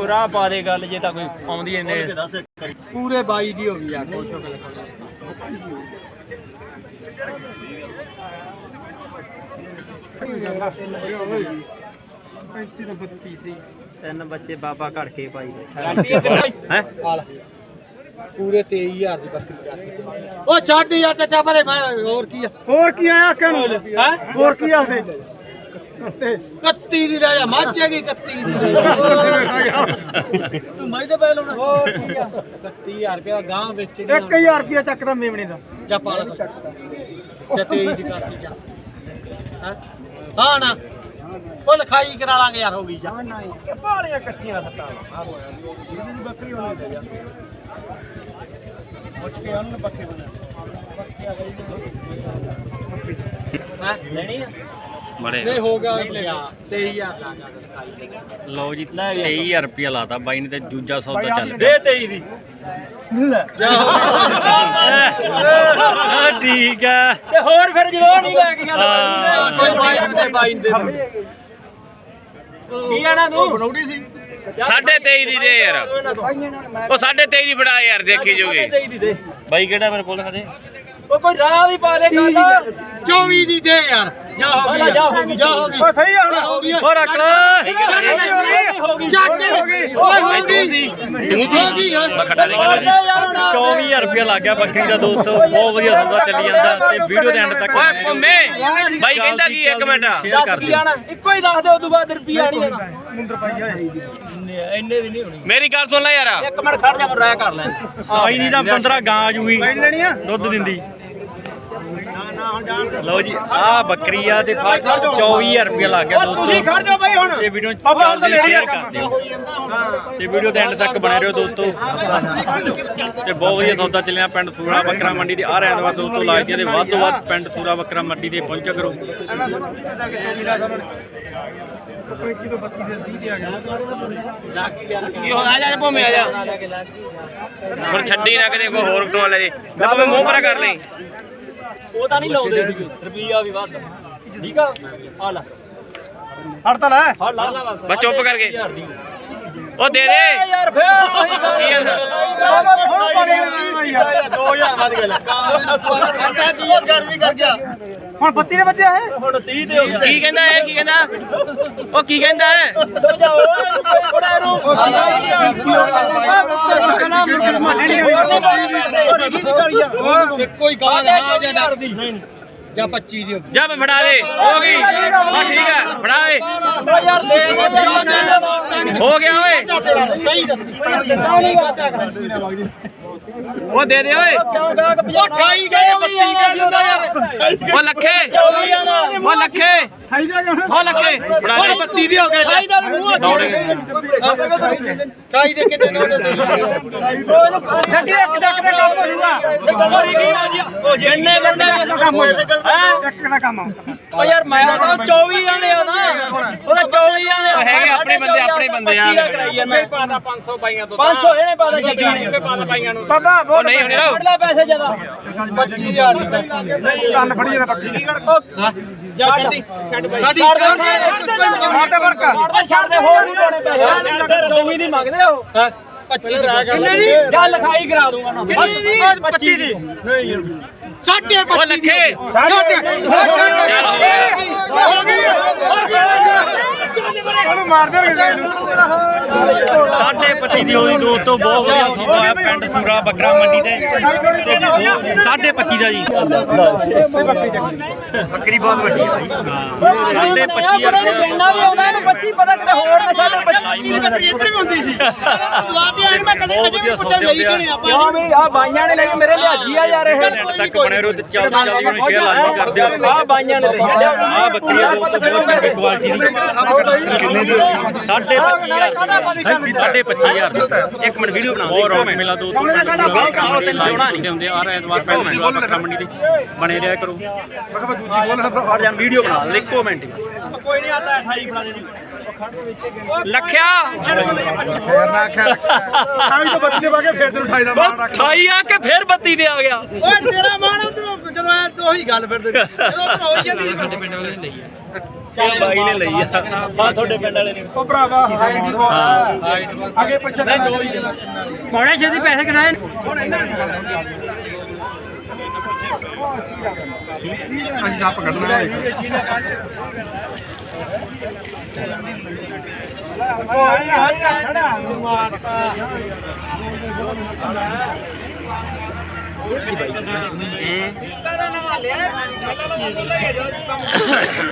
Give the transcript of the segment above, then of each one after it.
ਕੋਈ ਰਾਹ ਪਾ ਦੇ ਗੱਲ ਜੇ ਤਾਂ ਕੋਈ ਆਉਂਦੀ ਇਹਨੇ ਪੂਰੇ 22 ਦੀ ਹੋ ਗਈ ਆ ਤਿੰਨ ਬੱਚੇ ਬਾਬਾ ਘੜ ਕੇ ਪਾਈ ਹੈ? ਪੂਰੇ 23000 ਦੀ ਬੱਕਰੀ ਉਹ ਛੱਡ ਯਾਰ ਚਾਚਾ ਪਰੇ ਮੈਂ ਹੋਰ ਕੀ ਆ? ਹੋਰ ਕੀ ਆਇਆ ਕਿਹਨੂੰ ਹੈ? ਹੋਰ ਕੀ ਆਖਦੇ 31 ਦੀ ਰਾਜਾ ਮਾਝੇਗੀ 31 ਦੀ। ਤੂੰ ਮਾਈ ਦੇ ਪੈ ਲਾਉਣਾ। ਹੋਰ ਕੀ ਆ? 31000 ਰੁਪਏ ਦਾ ਗਾਂ ਵੇਚਣੀ 1000 ਰੁਪਿਆ ਚੱਕਦਾ ਮੇਵਣੇ ਦਾ। ਜਾ ਪਾਲਾ ਤੇ 23 ਦੀ ਕਰਤੀ ਜਾ। ਹੈਂ? ਹਾਂ ਨਾ। ਉਹ ਲਿਖਾਈ ਕਰਾ ਲਾਂਗੇ ਯਾਰ ਹੋ ਗਈ ਜਾ। ਪਾਲੀਆਂ ਇਕੱਠੀਆਂ ਸੱਟਾਂ। ਬੱਕਰੀ ਹੋਣੀ ਦੇ ਯਾਰ। ਪੁੱਛ ਕੇ ਉਹਨੂੰ ਪੱਕੇ ਬਣਾ। ਹੈਂ? ਲੈਣੀ ਆ? ਬੜੇ ਨਹੀਂ ਹੋ ਗਿਆ ਲਿਆ 23000 ਦਾ। ਲਓ ਜੀ 23000 ਰੁਪਇਆ ਲਾਤਾ ਬਾਈ ਨੇ ਤੇ ਦੂਜਾ ਸੌਦਾ ਚੱਲ ਦੇ 23 ਦੀ। ਲੈ। ਪਿਆ ਠੀਕ ਆ ਤੇ ਹੋਰ ਫਿਰ ਜਦੋਂ ਨਹੀਂ ਲੈ ਕੇ ਹਾਂ। ਕੋਈ ਬਾਈ ਦੇ ਬਾਈ ਦੇ ਕੀ ਆਣਾ ਤੂੰ? ਬਣਾਉਣੀ ਸੀ। ਸਾਢੇ 23 ਦੀ ਦੇ ਯਾਰ। ਉਹ ਸਾਢੇ 23 ਦੀ ਫੜਾ ਯਾਰ ਦੇਖੀ ਜੂਗੀ। 23 ਦੀ ਦੇ। ਬਾਈ ਕਿਹੜਾ ਮੇਰੇ ਕੋਲ ਹਜੇ ਉਹ ਕੋਈ ਰਾਹ ਵੀ ਪਾ ਦੇ ਗੱਲ। 24 ਦੀ ਦੇ ਯਾਰ। ਜਾ ਹੋ ਜਾ ਗਈ ਜਾ ਹੋ ਗਈ ਜਾ ਹੋ ਗਈ ਓ ਸਹੀ ਆ ਹੁਣ ਹੋ ਗਈ ਹੋਰ ਰੱਖ ਲੈ ਹੋ ਗਈ ਚੱਕ ਹੋ ਗਈ ਓਏ ਹੋ ਤੂੰ ਗਈ ਸੀ ਤੂੰ ਸੀ ਮੈਂ ਖੜਾ ਨਹੀਂ ਹੋਰ ਕਰਦਾ ਦੇ ਯਾਰ ਹੁਣ 24000 ਰੁਪਇਆ ਲੱਗ ਗਿਆ ਬੱਕਰੀ ਦਾ ਦੋਸਤੋ ਬਹੁਤ ਵਧੀਆ ਸੌਦਾ ਚੱਲੀ ਜਾਂਦਾ ਤੇ ਵੀਡੀਓ ਦੇ ਐਂਡ ਤੱਕ ਓਏ ਪੰਮੇ ਬਾਈ ਕਹਿੰਦਾ ਕੀ ਇੱਕ ਮਿੰਟ ਸ਼ੇਅਰ ਕਰ ਦਿਓ ਇੱਕੋ ਹੀ ਦੱਸ ਦੇ ਉਦੋਂ ਬਾਅਦ ਰੁਪਿਆ ਨਹੀਂ ਆਣਾ ਮੁੰਦਰ ਪਾਈ ਜਾਏ ਇੰਨੇ ਦੀ ਨਹੀਂ ਹੋਣੀ ਮੇਰੀ ਗੱਲ ਸੁਣ ਲੈ ਯਾਰ ਇੱਕ ਮਿੰਟ ਖੜ ਜਾ ਮੈਂ ਰਾਇ ਕਰ ਲੈ ਆਈ ਦੀ ਤਾਂ 15 ਗਾਂ ਆ ਜੂਗੀ ਦੁੱਧ ਦਿੰਦੀ ਲਓ ਜੀ ਆ ਬੱਕਰੀ ਆ ਤੇ 24000 ਰੁਪਇਆ ਲੱਗ ਗਿਆ ਦੋਸਤੋ। ਖੜ ਜਾ ਬਾਈ ਹੁਣ। ਤੇ ਵੀਡੀਓ ਚੱਲਦੀ ਸ਼ੇਅਰ ਕਰ ਦਿਓ ਤੇ ਵੀਡੀਓ ਦੇ ਐਂਡ ਤੱਕ ਬਣੇ ਰਹੋ ਦੋਸਤੋ। ਤੇ ਬਹੁਤ ਵਧੀਆ ਸੌਦਾ ਚੱਲਿਆ ਪਿੰਡ ਸੂਰਾ ਬੱਕਰਾ ਮੰਡੀ ਦੇ। ਆ ਰਹਿਣ ਵਾਸਤੇ ਦੋਸਤੋ ਲਾਈਕ ਤੇ ਵੱਧ ਤੋਂ ਵੱਧ ਪਿੰਡ ਸੂਰਾ ਬੱਕਰਾ ਮੰਡੀ ਦੇ ਪਹੁੰਚਿਆ ਕਰੋ। ਕਿਲੋ 32 ਦੇ 30 ਦੇ ਆ ਗਿਆ ਕੀ ਹੋ ਆ ਜਾ ਭੋਮੇ ਆ ਜਾ। ਹੁਣ ਛੱਡੀ ਨਾ ਕਿਤੇ ਕੋਈ ਹੋਰ ਕਟਵਾ ਲੈ ਜੇ। ਗੱਪ ਮੂੰਹ ਪਰਾ ਕਰ ਲਈ। ਉਹ ਤਾਂ ਨਹੀਂ ਲਾਉਂਦੇ ਸੀ ਰੁਪਿਆ ਵੀ ਵੱਧ ਠੀਕ ਆ ਆ ਲੈ ਹੜ ਤਾਂ ਲੈ ਫੜ ਲਾ ਬਸ ਚੁੱਪ ਕਰਕੇ ਉਹ ਦੇ ਦੇ ਯਾਰ ਫੇਰ ਉਹੀ ਗੱਲ ਕੀ ਆ? ਬਾਬਾ ਹੁਣ ਪਾਣੀ ਨਹੀਂ ਯਾਰ 2000 ਵੱਧ ਗਿਆ ਉਹ ਗਰਮੀ ਕਰ ਗਿਆ ਹੁਣ 32 ਦੇ ਵੱਜਿਆ ਹੈ? ਹੁਣ 30 ਦੇ ਹੋ ਗਿਆ। ਕੀ ਕਹਿੰਦਾ ਹੈ ਕੀ ਕਹਿੰਦਾ? ਉਹ ਕੀ ਕਹਿੰਦਾ ਹੈ? ਕੋਈ ਬੜਾ ਨੂੰ ਇੱਕੋ ਹੀ ਗਾਂ ਆ ਜਾ ਦੀ ਜਾਂ 25 ਦੀ ਹੋ ਗਈ। ਜਾ ਮੈਂ ਫੜਾ ਦੇ ਹੋ ਗਈ। ਬਸ ਠੀਕ ਹੈ ਫੜਾ ਦੇ। ਹੋ ਗਿਆ ਸਹੀ ਦੱਸੀ ਉਹ ਦੇ ਦੇ ਓਏ। ਕਿਉਂ ਗਾ ਕਿ 28 ਗਏ 32 ਗਏ ਦਿੰਦਾ ਯਾਰ। ਉਹ ਲੱਖੇ। 24 ਆ ਨਾ ਉਹ ਲੱਖੇ। ਖਾਈਦਾ ਜਾਂ ਉਹ ਲੱਖੇ। ਦੇ 32 ਦੀ ਹੋ ਗਏ। ਭਾਈ ਦਾ ਮੂੰਹ ਦੌੜ ਗਏ। 28 ਦੇ ਕਿਤੇ ਨਾ ਜੱਗੀ ਇੱਕ ਚੱਕ ਦੇ ਕੰਮ ਹੋਊਗਾ ਉਹ ਜਿੰਨੇ ਬੰਦੇ ਕੰਮ ਹੋ ਹੈ? ਇੱਕ ਦਾ ਕੰਮ ਓ ਯਾਰ ਮੈਂ ਤਾਂ 24 ਆਲੇ ਆ ਨਾ। ਉਹਦਾ 24 ਆਲੇ ਆ। ਹੈਗੇ ਆਪਣੇ ਬੰਦੇ, ਆਪਣੇ ਬੰਦੇ ਆ। 25 ਦਾ ਕਰਾਈ ਜਾਂਦਾ ਪਾਦਾ 500 ਪਾਈਆਂ ਤੋਂ 500 ਇਹਨੇ ਪਾਦਾ ਜੱਗੀ ਨੇ ਪਾਦਾ ਪਾਈਆਂ ਨੂੰ। ਬਾਬਾ ਉਹ ਬਹੁਤ ਨਹੀਂ ਹੁਣੇ ਰਹੋ ਫੜ ਲੈ ਪੈਸੇ ਜ਼ਿਆਦਾ। 25000 ਦੀ ਕੰਨ ਫੜੀ ਜਰਾ ਪੱਕੀ ਜਾ ਛੱਡੀ। ਛੱਡ ਬਾਈ। ਸਾਡੀ ਮਾਰ ਦੇ ਵਰਕਾ ਛੱਡ ਦੇ ਛੱਡ ਦੇ ਹੋਰ ਨਹੀਂ ਪਾਉਣੇ ਪੈਸੇ। 24 ਦੀ ਮੰਗਦੇ ਆ ਉਹ 25 ਰਹਿ ਗਿਆ ਜਾਂ ਲਿਖਾਈ ਕਰਾ ਦੂੰਗਾ ਨਾ ਬਸ 25 ਦੀ। ਨਹੀਂ ਯਾਰ। ਸਾਢੇ ਉਹ ਲੱਖੇ। ਉਹਨੂੰ ਮਾਰ ਦੇਣਗੇ ਇਹਨੂੰ ਸਾਢੇ 25 ਦੀ ਹੋਈ ਦੋਸਤੋ ਬਹੁਤ ਵਧੀਆ ਸੌਦਾ ਹੈ ਪਿੰਡ ਸੂਰਾ ਬੱਕਰਾ ਮੰਡੀ ਤੇ। ਸਾਢੇ 25 ਦਾ ਜੀ। ਬੱਕਰੀ ਬਹੁਤ ਵੱਡੀ ਹੈ ਭਾਈ। ਸਾਢੇ 25000 ਰੁਪਏ ਇੰਨਾ ਵੀ ਆਉਂਦਾ ਇਹਨੂੰ 25 ਪਤਾ ਕਿਤੇ ਹੋਰ ਨਾ ਸਾਡੇ 25 ਦੀ ਬੱਕਰੀ ਇੱਧਰ ਵੀ ਹੁੰਦੀ ਸੀ। ਦੁਆਤੇ ਆਣ ਮੈਂ ਕਦੇ ਬਹੁਤ ਵਧੀਆ ਸੌਦੇ ਹੁੰਦੇ ਆ। ਕਿਉਂ ਵੀ ਆ ਬਾਈਆਂ ਨੇ ਲਈ ਮੇਰੇ ਲਿਆਜੀ ਆ ਯਾਰ ਇਹ। ਐਂਡ ਤੱਕ ਬਣੇ ਰਹੋ ਤੇ ਚੱਲਦੀ ਚੱਲਦੀ ਨੂੰ ਸ਼ੇਅਰ ਲਾਜ਼ਮੀ ਕਰ ਦਿਓ। ਆ ਬਾਈਆਂ ਨੇ ਲਈ ਆ ਬੱਕਰੀ ਆ। ਦੋਸਤੋ ਬਹੁਤ ਚੰਗੀ ਕੁਆਲਿਟੀ ਦੀ ਕਿੰਨੇ ਦੀ ਸਾਢੇ 25000 ਸਾਢੇ 25000 ਦੀ ਇੱਕ ਮਿੰਟ ਵੀਡੀਓ ਬਣਾ ਦੇ ਹੋਰ ਮੇਲਾ ਦੋਸਤੋ ਉਹ ਤੇ ਲਾਉਣਾ ਨਹੀਂ ਹੁੰਦੇ ਆ ਐਤਵਾਰ ਪਹਿਲਾਂ ਸੂਰਾ ਬੱਕਰਾ ਮੰਡੀ ਤੇ ਬਣੇ ਰਿਹਾ ਕਰੋ ਮੈਂ ਕਿਹਾ ਦੂਜੀ ਬੋਲ ਨਾ ਫੜ ਜਾਂ ਵੀਡੀਓ ਬਣਾ ਲੈ ਇੱਕੋ ਮਿੰਟ ਬਸ ਕੋਈ ਨਹੀਂ ਆਤਾ ਐਸਾ ਹੀ ਬਣਾ ਦੇ ਲੱਖਿਆ ਫੇਰ ਨਾ ਆਈ ਤਾਂ ਬੱਤੀ ਦੇ ਪਾ ਕੇ ਫੇਰ ਤੈਨੂੰ ਠਾਈ ਦਾ ਮਾਰ ਰੱਖ 28 ਆ ਕੇ ਫੇਰ 32 ਦੇ ਆ ਗਿਆ ਓਏ ਤੇਰਾ ਮਾਣ ਉਧਰੋਂ ਜਦੋਂ ਐ ਤਾਂ ਉਹੀ ਗੱਲ ਫਿਰ ਦੇ ਜਦੋਂ ਤਾਂ ਹੋਈ ਜਾਂਦੀ ਸੀ ਸਾਡੇ ਪਿੰਡ ਵਾਲੇ ਲਈ ਆ। ਇਹ ਬਾਈ ਨੇ ਲਈ ਆ। ਹਾਂ ਤੁਹਾਡੇ ਪਿੰਡ ਵਾਲੇ ਨੇ। ਉਹ ਭਰਾਵਾ ਹਾਈਟ ਹੀ ਬਹੁਤ ਆ। ਅੱਗੇ ਪਿੱਛੇ ਤਾਂ ਦੋ ਹੀ ਮੌੜੇ ਛੇਤੀ ਪੈਸੇ ਕਿਨਾਏ ਅਸੀਂ ਸੱਪ ਕੱਢਣਾ ਹੈ।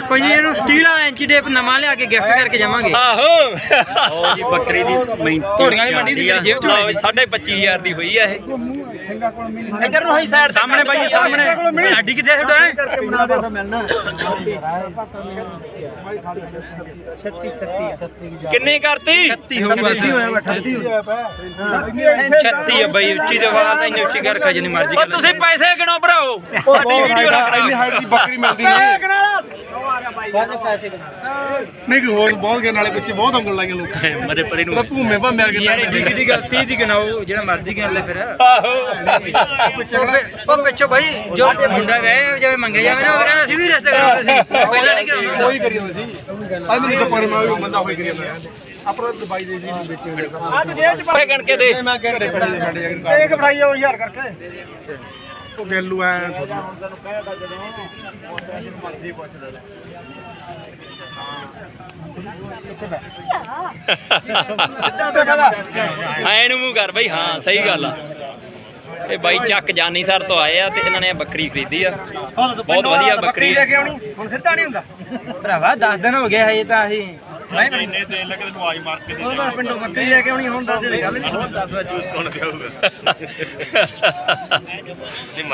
ਕੋਈ ਨਹੀਂ ਇਹਨੂੰ ਸਟੀਲ ਵਾਲਾ ਇੰਚੀ ਟੇਪ ਨਵਾਂ ਲਿਆ ਕੇ ਗਿਫਟ ਕਰਕੇ ਜਾਵਾਂਗੇ। ਆਹੋ। ਉਹ ਜੀ ਬੱਕਰੀ ਦੀ ਮਿਹਨਤੀ ਘੋੜੀਆਂ ਵਾਲੀ ਮੰਡੀ ਦੀ ਮੇਰੀ ਜੇਬ ਚੋਂ ਆਈ। ਸਾਢੇ 25000 ਦੀ ਹੋਈ ਆ ਇਹ। ਇੱਧਰ ਨੂੰ ਹੋਈ ਸਾਈਡ ਸਾਹਮਣੇ ਬਾਈ ਸਾਹਮਣੇ। ਸਾਡੀ ਕਿੱਥੇ ਤੁਹਾਡਾ? ਕਿੰਨੀ ਕਰਤੀ? 36 ਹੋ ਗਈ ਬਸ 36 ਆ ਬਾਈ ਉੱਚੀ ਕਰ ਖਾ ਜਨੀ ਮਰਜ਼ੀ ਤੁਸੀਂ ਪੈਸੇ ਗਿਣੋ ਭਰਾਓ ਸਾਡੀ ਵੀਡੀਓ ਨਾ ਇੰਨੀ ਕਰਾਓ ਹਾਈਟ ਦੀ ਬੱਕਰੀ ਮਿਲਦੀ ਨਹੀਂ। ਨਹੀਂ ਕਿ ਹੋਰ ਬਹੁਤ ਗਏ ਨਾਲੇ ਪਿੱਛੇ ਬਹੁਤ ਉਂਗਲ ਲਾਈਆਂ ਲੋਕ ਮਰੇ ਪਰੇ ਨੂੰ। ਉਹਦਾ ਭੂਮੇ ਭਾ ਮਿਲ ਯਾਰ ਕੇ ਏਡੀ ਕਿੱਡੀ ਗੱਲ 30 ਦੀ ਗਿਣਾਓ ਜਿਹੜਾ ਮਰਜ਼ੀ ਗਿਣ ਲੈ ਫਿਰ। ਆਹੋ। ਉਹ ਪਿੱਛੋਂ ਬਾਈ ਜੋ ਮੁੰਡਾ ਗਏ ਜਿਵੇਂ ਮੰਗੇ ਜਾਵੇ ਨਾ ਉਹ ਕਹਿੰਦਾ ਅਸੀਂ ਵੀ ਰਿਸ਼ਤੇ ਕਰਾਉਂਦੇ ਸੀ। ਪਹਿਲਾਂ ਨਹੀਂ ਕਰਾਉਂਦਾ ਕੋਈ ਕਰੀ ਜਾਂਦਾ ਸੀ। ਅੱਜ ਨਹੀਂ ਚੁੱਪ ਮੈਂ ਵੀ ਬੰਦਾ ਹੋਈ ਕਰੀ ਜਾਂਦਾ। ਆਪਣਾ ਦਵਾਈ ਦੇ ਜੀ ਵਿੱਚ ਅੱਜ ਜੇਬ ਚ ਗਿਣ ਕੇ ਦੇ ਘਰੇ ਪੜੇ ਨੇ ਸਾਡੇ ਅਗਰ ਇੱਕ ਫੜਾਈ ਉਹ ਯਾਰ ਕਰਕੇ। ਉਹ ਗੈਲੂ ਮੂੰਹ ਕਰ ਬਈ ਹਾਂ ਸਹੀ ਗੱਲ ਆ। ਇਹ ਬਾਈ ਚੱਕ ਜਾਨੀ ਸਰ ਤੋਂ ਆਏ ਆ ਤੇ ਇਹਨਾਂ ਨੇ ਬੱਕਰੀ ਖਰੀਦੀ ਆ। ਬਹੁਤ ਵਧੀਆ ਬੱਕਰੀ ਆ। ਕੇ ਆਉਣੀ? ਹੁਣ ਸਿੱਧਾ ਨਹੀਂ ਹੁੰਦਾ? ਭਰਾਵਾ 10 ਦਿਨ ਹੋ ਗਏ ਹਜੇ ਤਾਂ ਅਸੀਂ। ਇੰਨੇ ਤੇਲ ਲੱਗੇ ਤੈਨੂੰ ਆਈ ਮਾਰ ਕੇ ਦੇ ਉਹਦਾ ਪਿੰਡੋਂ ਬੱਕਰੀ ਲੈ ਕੇ ਆਉਣੀ ਹੁਣ ਦੱਸ ਦੇ ਗੱਲ ਨਹੀਂ। ਦੱਸ ਵਜੇ ਜੂਸ ਕੌਣ ਪਿਆਊਗਾ